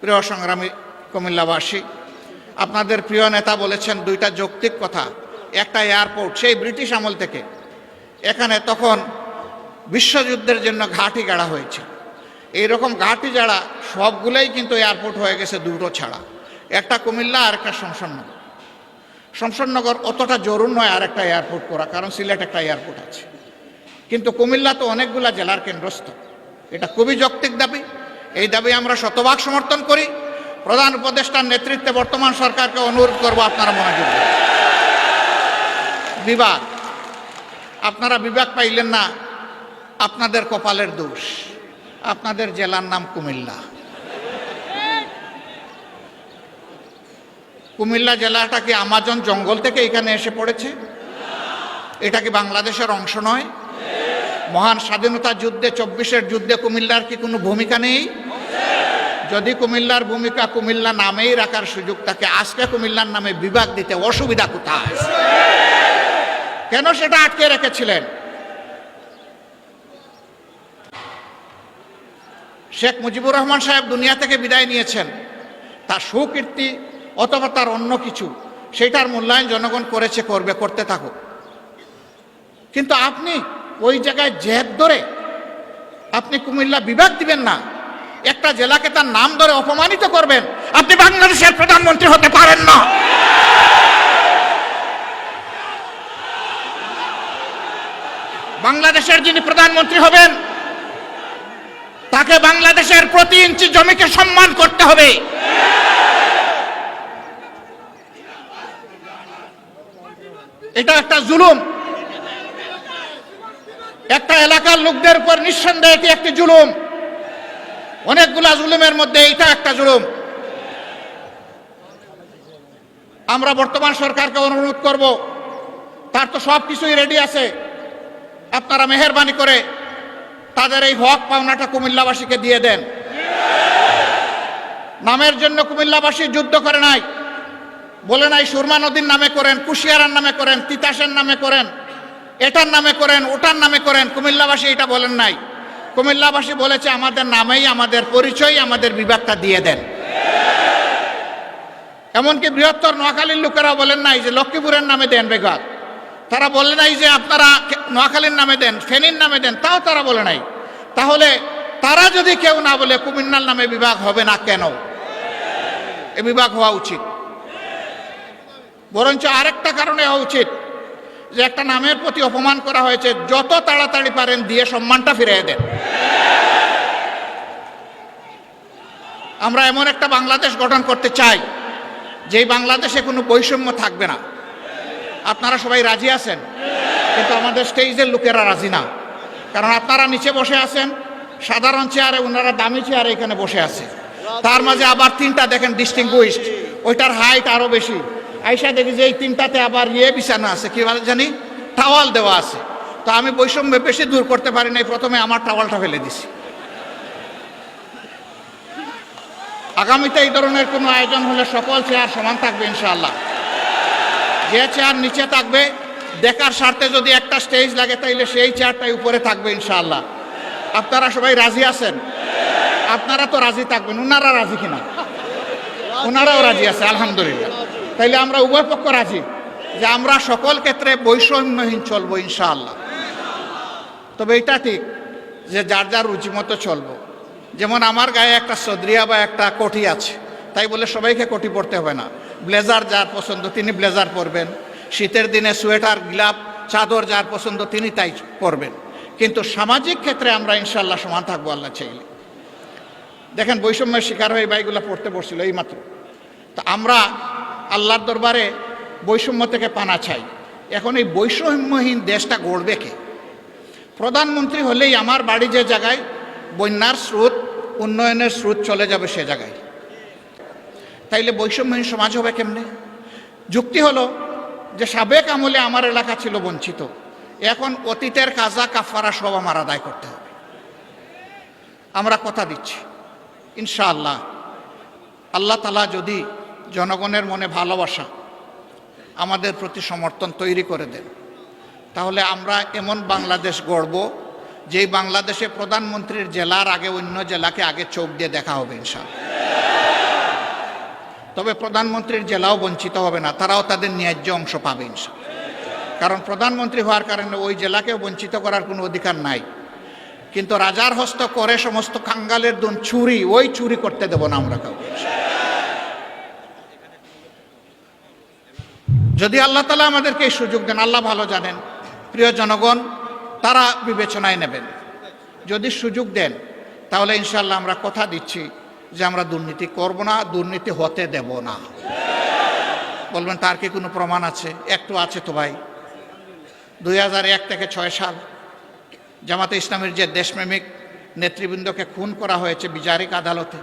প্রিয় সংগ্রামী কুমিল্লাবাসী, আপনাদের প্রিয় নেতা বলেছেন দুইটা যৌক্তিক কথা। একটা এয়ারপোর্ট সেই ব্রিটিশ আমল থেকে। এখানে তখন বিশ্বযুদ্ধের জন্য ঘাঁটি গাড়া হয়েছে। এইরকম ঘাঁটি যাড়া সবগুলোই কিন্তু এয়ারপোর্ট হয়ে গেছে দুটো ছাড়া। একটা কুমিল্লা আর একটা শমশাননগর। শমশাননগর অতটা জরুর নয় আর একটা এয়ারপোর্ট করা, কারণ সিলেট একটা এয়ারপোর্ট আছে। কিন্তু কুমিল্লা তো অনেকগুলা জেলার কেন্দ্রস্থ এটা খুবই যৌক্তিক দাবি। এই দাবি আমরা শতভাগ সমর্থন করি। প্রধান উপদেষ্টার নেতৃত্বে বর্তমান সরকারকে অনুরোধ করব আপনারা মনোযোগ। বিভাগ আপনারা বিভাগ পাইলেন না, আপনাদের কপালের দোষ। আপনাদের জেলার নাম কুমিল্লা। কুমিল্লা জেলাটা কি আমাজন জঙ্গল থেকে এখানে এসে পড়েছে? এটা কি বাংলাদেশের অংশ নয়? মহান স্বাধীনতা যুদ্ধে, চব্বিশের যুদ্ধে কুমিল্লার কি কোনো ভূমিকা নেই? যদি কুমিল্লার ভূমিকা কুমিল্লা নামেই রাখার সুযোগ থাকে, আজকে কুমিল্লার নামে বিভাগ দিতে অসুবিধা কোথায়? কেন সেটা আটকে রেখেছিলেন? শেখ মুজিবুর রহমান সাহেব দুনিয়া থেকে বিদায় নিয়েছেন। তার সুকীর্তি অথবা তার অন্য কিছু সেটার মূল্যায়ন জনগণ করেছে, করবে, করতে থাকুক। কিন্তু আপনি ওই জায়গায় জেদ ধরে আপনি কুমিল্লা বিভাগ দিবেন না, একটা জেলাকে তার নাম ধরে অপমানিত করবেন, আপনি বাংলাদেশের প্রধানমন্ত্রী হতে পারেন না। বাংলাদেশের যিনি প্রধানমন্ত্রী হবেন, তাকে বাংলাদেশের প্রতি ইঞ্চি জমিকে সম্মান করতে হবে। এটা একটা জুলুম। একটা এলাকার লোকদের উপর নিঃসন্দেহে এটি একটি জুলুম। অনেকগুলা জুলুমের মধ্যে এইটা একটা জুলুম। আমরা বর্তমান সরকারকে অনুরোধ করব, তার তো সব কিছুই রেডি আছে। আপনারা মেহরবানি করে তাদের এই হক পাওনাটা কুমিল্লাবাসীকে দিয়ে দেন। নামের জন্য কুমিল্লাবাসী যুদ্ধ করে নাই। বলে নাই, সুরমা নদীর নামে করেন, কুশিয়ারার নামে করেন, তিতাসের নামে করেন। এটার নামে করেন, ওটার নামে করেন। কুমিল্লাবাসী এটা বলেন নাই। কুমিল্লাবাসী বলেছে, আমাদের নামেই আমাদের পরিচয়, আমাদের বিভাগটা দিয়ে দেন। এমনকি বৃহত্তর নোয়াখালীর লোকেরা বলেন নাই যে লক্ষ্মীপুরের নামে দেন বিভাগ তারা বলে নাই যে আপনারা নোয়াখালীর নামে দেন, ফেনীর নামে দেন, তাও তারা বলে নাই। তাহলে তারা যদি কেউ না বলে, কুমিল্লার নামে বিভাগ হবে না কেন? এ বিভাগ হওয়া উচিত। বরঞ্চ আরেকটা কারণে হওয়া উচিত। যে একটা নামের প্রতি অপমান করা হয়েছে, যত তাড়াতাড়ি পারেন দিয়ে সম্মানটা ফিরিয়ে দেন। আমরা এমন একটা বাংলাদেশ গঠন করতে চাই, যেই বাংলাদেশে কোনো বৈষম্য থাকবে না। আপনারা সবাই রাজি আছেন? কিন্তু আমাদের স্টেজের লোকেরা রাজি না। কারণ আপনারা নিচে বসে আছেন, সাধারণ চেয়ারে ওনারা দামি চেয়ারে এখানে বসে আছে। তার মাঝে আবার তিনটা দেখেন ডিস্টিংগুইস্ট ওইটার হাইট আরও বেশি। আইসা দেখি যে এই তিনটাতে আবার ইয়ে বিছানো আছে, কি বলে জানি? টাওয়াল দেওয়া আছে। তো আমি বৈষম্য বেশি দূর করতে পারি নাই, প্রথমে আমার টাওয়ালটা ফেলে দিছি। আগামীতে এই ধরনের কোনো আয়োজন হলে সকল চেয়ার সমান থাকবে, ইনশাআল্লাহ। যে চেয়ার নিচে থাকবে, দেখার স্বার্থে যদি একটা স্টেজ লাগে, তাইলে সেই চেয়ারটাই উপরে থাকবে, ইনশাআল্লাহ। আপনারা সবাই রাজি আছেন? আপনারা তো রাজি থাকবেন ওনারা রাজি কিনা? ওনারাও রাজি আছে, আলহামদুলিল্লাহ। তাইলে আমরা উভয় পক্ষ রাজি? যে আমরা সকল ক্ষেত্রে বৈষম্যহীন চলবো ইনশাআল্লাহ। তবে এটা ঠিক যে যার যার রুচি মতো চলবো। যেমন আমার গায়ে একটা সদরিয়া বা একটা কোটি আছে, তাই বলে সবাইকে কোটি পরতে হবে না। ব্লেজার যার পছন্দ তিনি ব্লেজার পরবেন। শীতের দিনে সোয়েটার, গ্লাভ, চাদর যার পছন্দ তিনি তাই পরবেন। কিন্তু সামাজিক ক্ষেত্রে আমরা ইনশাল্লাহ সমান থাকব আল্লাহ চাইলে দেখেন বৈষম্যের শিকার হয়ে বাইগুলো পড়তে বসছিল এই মাত্র তো আমরা আল্লাহর দরবারে বৈষম্য থেকে পানা চাই। এখন এই বৈষম্যহীন দেশটা গড়বে কে? প্রধানমন্ত্রী হলেই আমার বাড়ি যে জায়গায় বন্যার স্রোত, উন্নয়নের স্রোত চলে যাবে সে জায়গায়। তাইলে বৈষম্যহীন সমাজ হবে কেমনে? যুক্তি হলো যে সাবেক আমলে আমার এলাকা ছিল বঞ্চিত। এখন অতীতের কাজা কাফারা সব আমার আদায় করতে হবে। আমরা কথা দিচ্ছি। ইনশাআল্লাহ। আল্লাহ তালা যদি জনগণের মনে ভালোবাসা আমাদের প্রতি সমর্থন তৈরি করে দেন। তাহলে আমরা এমন বাংলাদেশ গড়ব, যেই বাংলাদেশে প্রধানমন্ত্রীর জেলার আগে অন্য জেলাকে আগে চোখ দিয়ে দেখা হবে ইনশাআল্লাহ। তবে প্রধানমন্ত্রীর জেলাও বঞ্চিত হবে না, তারাও তাদের ন্যায্য অংশ পাবে ইনশাল্লাহ কারণ প্রধানমন্ত্রী হওয়ার কারণে ওই জেলাকেও বঞ্চিত করার কোনো অধিকার নাই। কিন্তু রাজার হস্ত করে সমস্ত কাঙ্গালের দুন চুরি, ওই চুরি করতে দেব না আমরা কাউকে। যদি আল্লাহ তালা আমাদেরকে এই সুযোগ দেন, আল্লাহ ভালো জানেন। প্রিয় জনগণ, তারা বিবেচনায় নেবেন। যদি সুযোগ দেন, তাহলে ইনশাল্লাহ আমরা কথা দিচ্ছি যে আমরা দুর্নীতি করব না, দুর্নীতি হতে দেব না। বলবেন, তার কি কোনো প্রমাণ আছে? একটু আছে তো ভাই। দুই হাজার এক থেকে ছয় সাল জামাতে ইসলামের যে দেশপ্রেমিক নেতৃবৃন্দকে খুন করা হয়েছে বিচারিক আদালতে,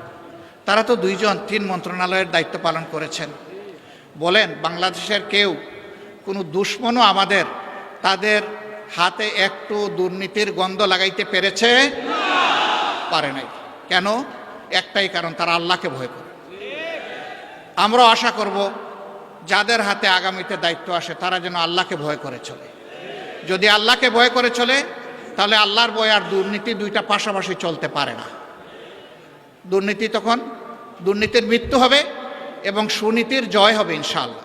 তারা তো দুইজন তিন মন্ত্রণালয়ের দায়িত্ব পালন করেছেন। বলেন, বাংলাদেশের কেউ, কোনো দুশ্মনও আমাদের, তাদের হাতে একটু দুর্নীতির গন্ধ লাগাইতে পেরেছে? পারে নাই। কেন? একটাই কারণ, তারা আল্লাহকে ভয় করে। আমরাও আশা করব, যাদের হাতে আগামীতে দায়িত্ব আসে, তারা যেন আল্লাহকে ভয় করে চলে। যদি আল্লাহকে ভয় করে চলে, তাহলে আল্লাহর ভয় আর দুর্নীতি দুইটা পাশাপাশি চলতে পারে না। দুর্নীতি তখন, দুর্নীতির মৃত্যু হবে এবং সুনীতির জয় হবে ইনশাআল্লাহ।